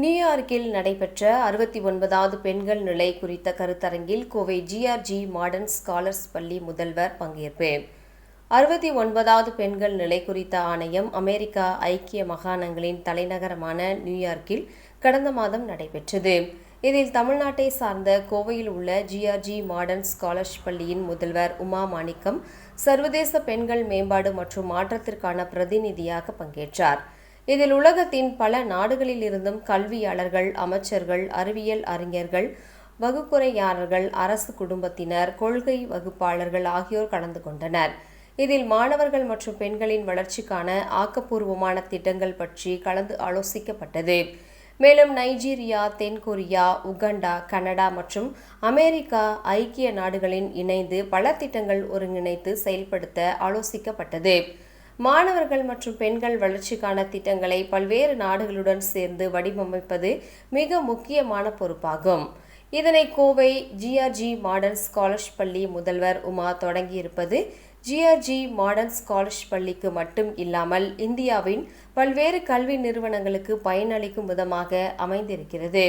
நியூயார்க்கில் நடைபெற்ற அறுபத்தி ஒன்பதாவது பெண்கள் நிலை குறித்த கருத்தரங்கில் கோவை ஜிஆர்ஜி மாடர்ன் ஸ்காலர்ஸ் பள்ளி முதல்வர் பங்கேற்பு. அறுபத்தி ஒன்பதாவது பெண்கள் நிலை குறித்த ஆணையம் அமெரிக்கா ஐக்கிய மாகாணங்களின் தலைநகரமான நியூயார்க்கில் கடந்த மாதம் நடைபெற்றது. இதில் தமிழ்நாட்டை சார்ந்த கோவையில் உள்ள ஜிஆர்ஜி மாடர்ன் ஸ்காலர்ஸ் பள்ளியின் முதல்வர் உமா மாணிக்கம் சர்வதேச பெண்கள் மேம்பாடு மற்றும் மாற்றத்திற்கான பிரதிநிதியாக பங்கேற்றார். இதில் உலகத்தின் பல நாடுகளிலிருந்தும் கல்வியாளர்கள் அமைச்சர்கள் அறிவியல் அறிஞர்கள் வகுப்புரையாளர்கள் அரசு குடும்பத்தினர் கொள்கை வகுப்பாளர்கள் ஆகியோர் கலந்து கொண்டனர். இதில் மாணவர்கள் மற்றும் பெண்களின் வளர்ச்சிக்கான ஆக்கப்பூர்வமான திட்டங்கள் பற்றி கலந்து ஆலோசிக்கப்பட்டது. மேலும் நைஜீரியா தென்கொரியா உகண்டா கனடா மற்றும் அமெரிக்கா ஐக்கிய நாடுகளின் இணைந்து பல திட்டங்கள் ஒருங்கிணைத்து செயல்படுத்த ஆலோசிக்கப்பட்டது. மாணவர்கள் மற்றும் பெண்கள் வளர்ச்சிக்கான திட்டங்களை பல்வேறு நாடுகளுடன் சேர்ந்து வடிவமைப்பது மிக முக்கியமான பொறுப்பாகும். இதனை கோவை ஜிஆர்ஜி மாடர்ன் ஸ்காலர்ஷிப் பள்ளி முதல்வர் Uma தொடங்கியிருப்பது G R G modern scholarship பள்ளிக்கு மட்டும் இல்லாமல் இந்தியாவின் பல்வேறு கல்வி நிறுவனங்களுக்கு பயனளிக்கும் விதமாக அமைந்திருக்கிறது.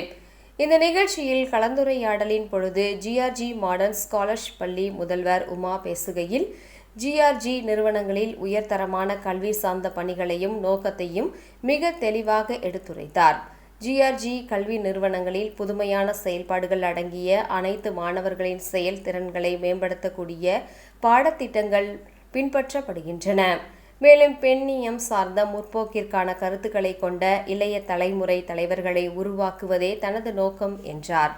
இந்த நிகழ்ச்சியில் கலந்துரையாடலின் பொழுது ஜிஆர்ஜி மாடர்ன் ஸ்காலர்ஷிப் பள்ளி முதல்வர் உமா பேசுகையில் ஜிஆர்ஜி நிறுவனங்களில் உயர்தரமான கல்வி சார்ந்த பணிகளையும் நோக்கத்தையும் மிக தெளிவாக எடுத்துரைத்தார். ஜிஆர்ஜி கல்வி நிறுவனங்களில் புதுமையான செயல்பாடுகள் அடங்கிய அனைத்து மாணவர்களின் செயல்திறன்களை மேம்படுத்தக்கூடிய பாடத்திட்டங்கள் பின்பற்றப்படுகின்றன. மேலும் பெண்ணியம் சார்ந்த முற்போக்கிற்கான கருத்துக்களை கொண்ட இளைய தலைமுறை தலைவர்களை உருவாக்குவதே தனது நோக்கம் என்றார்.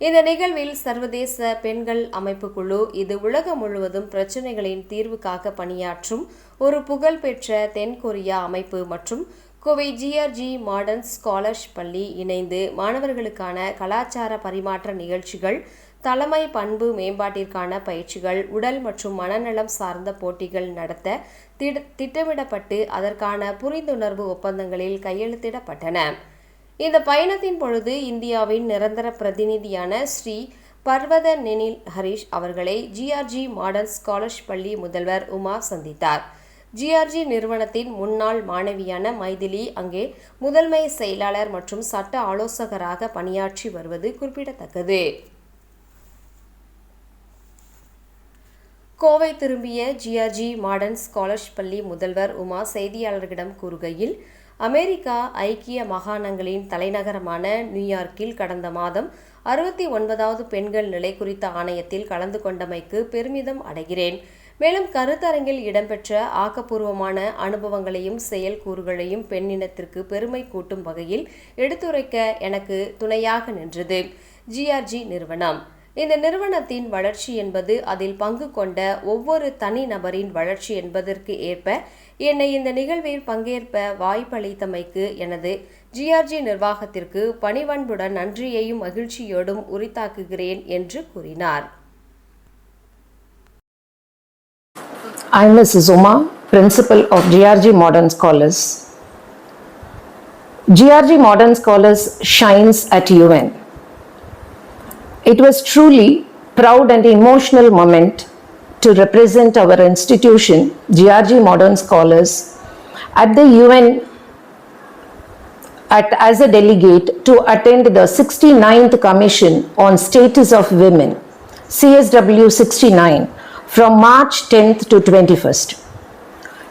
இந்த நிகழ்வில் சர்வதேச பெண்கள் அமைப்பு குழு இது உலகம் முழுவதும் பிரச்சினைகளின் தீர்வுக்காக பணியாற்றும் ஒரு புகழ்பெற்ற தென்கொரியா அமைப்பு மற்றும் கோவை ஜிஆர்ஜி மாடர்ன் ஸ்காலர்ஷ் பள்ளி இணைந்து மாணவர்களுக்கான கலாச்சார பரிமாற்ற நிகழ்ச்சிகள் தலைமை பண்பு மேம்பாட்டிற்கான பயிற்சிகள் உடல் மற்றும் மனநலம் சார்ந்த போட்டிகள் நடத்த திட்டமிடப்பட்டு அதற்கான புரிந்துணர்வு ஒப்பந்தங்களில் கையெழுத்திடப்பட்டன. இந்த பயணத்தின் பொழுது இந்தியாவின் நிரந்தர பிரதிநிதியான ஸ்ரீ பர்வத நெனில் ஹரிஷ் அவர்களை ஜிஆர்ஜி மாடர்ன் ஸ்காலர்ஷிப் பள்ளி முதல்வர் உமா சந்தித்தார். ஜிஆர்ஜி நிறுவனத்தின் முன்னாள் மாணவியான மைதிலி அங்கே முதன்மை செயலாளர் மற்றும் சட்ட ஆலோசகராக பணியாற்றி வருவது குறிப்பிடத்தக்கது. கோவை திரும்பிய ஜிஆர்ஜி மாடர்ன் ஸ்காலர்ஷிப் பள்ளி முதல்வர் உமா செய்தியாளர்களிடம் கூறுகையில் அமெரிக்கா ஐக்கிய மாகாணங்களின் தலைநகரமான நியூயார்க்கில் கடந்த மாதம் அறுபத்தி ஒன்பதாவது பெண்கள் நிலை குறித்த ஆணையத்தில் கலந்து கொண்டமைக்கு பெருமிதம் அடைகிறேன். மேலும் கருத்தரங்கில் இடம்பெற்ற ஆக்கப்பூர்வமான அனுபவங்களையும் செயல்கூறுகளையும் பெண்ணினத்திற்கு பெருமை கூட்டும் வகையில் எடுத்துரைக்க எனக்கு துணையாக நின்றது. ஜிஆர்ஜி நிறுவனம். இந்த நிறுவனத்தின் வளர்ச்சி என்பது அதில் பங்கு கொண்ட ஒவ்வொரு தனி நபரின் வளர்ச்சி என்பதற்கு ஏற்ப என்னை இந்த நிகழ்வில் பங்கேற்ப வாய்ப்பளித்தமைக்கு எனது ஜிஆர்ஜி நிர்வாகத்திற்கு பணிவன்புடன் நன்றியையும் மகிழ்ச்சியோடும் உரித்தாக்குகிறேன் என்று கூறினார் I'm Mrs. Uma, Principal of GRG Modern Scholars. GRG Modern Scholars shines at UN. It was truly proud and emotional moment to represent our institution, GRG Modern Scholars, at the UN at, as a delegate to attend the 69th Commission on Status of Women, CSW 69, from March 10th to 21st.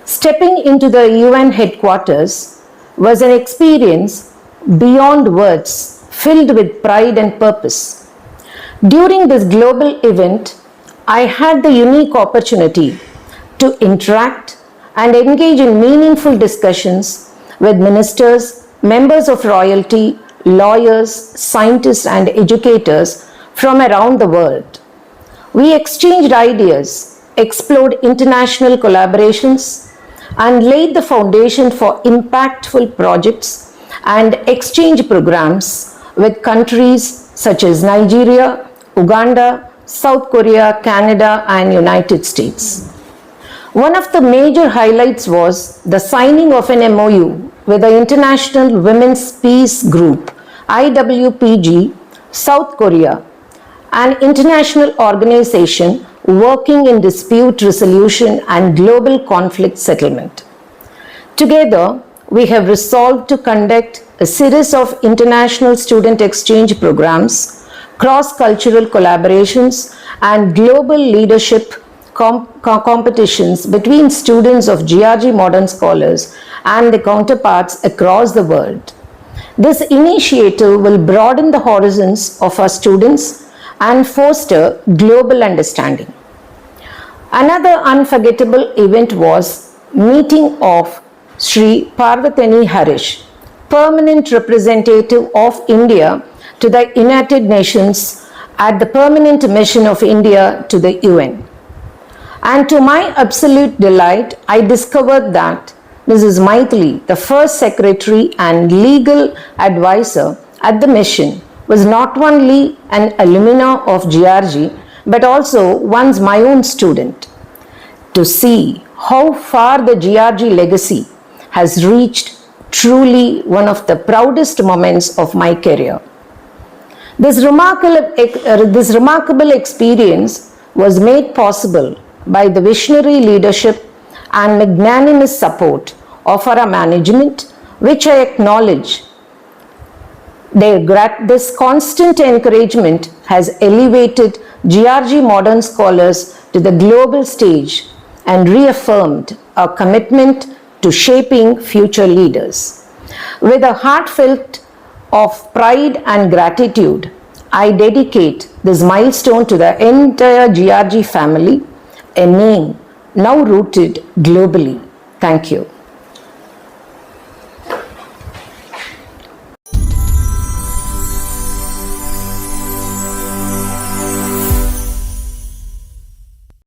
Stepping into the UN headquarters was an experience beyond words, filled with pride and purpose. During this global event, I had the unique opportunity to interact and engage in meaningful discussions with ministers, members of royalty, lawyers, scientists, and educators from around the world. We exchanged ideas, explored international collaborations, and laid the foundation for impactful projects and exchange programs with countries such as Nigeria, Uganda, South Korea, Canada, and United States. One of the major highlights was the signing of an MOU with the International Women's Peace Group, IWPG, South Korea, an international organization working in dispute resolution and global conflict settlement. Together, we have resolved to conduct a series of international student exchange programs, cross cultural collaborations, and global leadership com- co- competitions between students of GRG Modern Scholars and their counterparts across the world. This initiative will broaden the horizons of our students and foster global understanding. Another unforgettable event was meeting of Sri Parvatani Harish, permanent representative of India to the United Nations at the permanent mission of India to the UN. And to my absolute delight, I discovered that Mrs. Maithili, the first secretary and legal advisor at the mission, was not only an alumna of GRG but also once my own student. To see how far the GRG legacy has reached truly one of the proudest moments of my career. This remarkable, uh, this remarkable experience was made possible by the visionary leadership and magnanimous support of our management, which I acknowledge. Their this constant encouragement has elevated GRG modern scholars to the global stage and reaffirmed our commitment to shaping future leaders. With a heartfelt of pride and gratitude, I dedicate this milestone to the entire GRG family, a name now rooted globally. Thank you.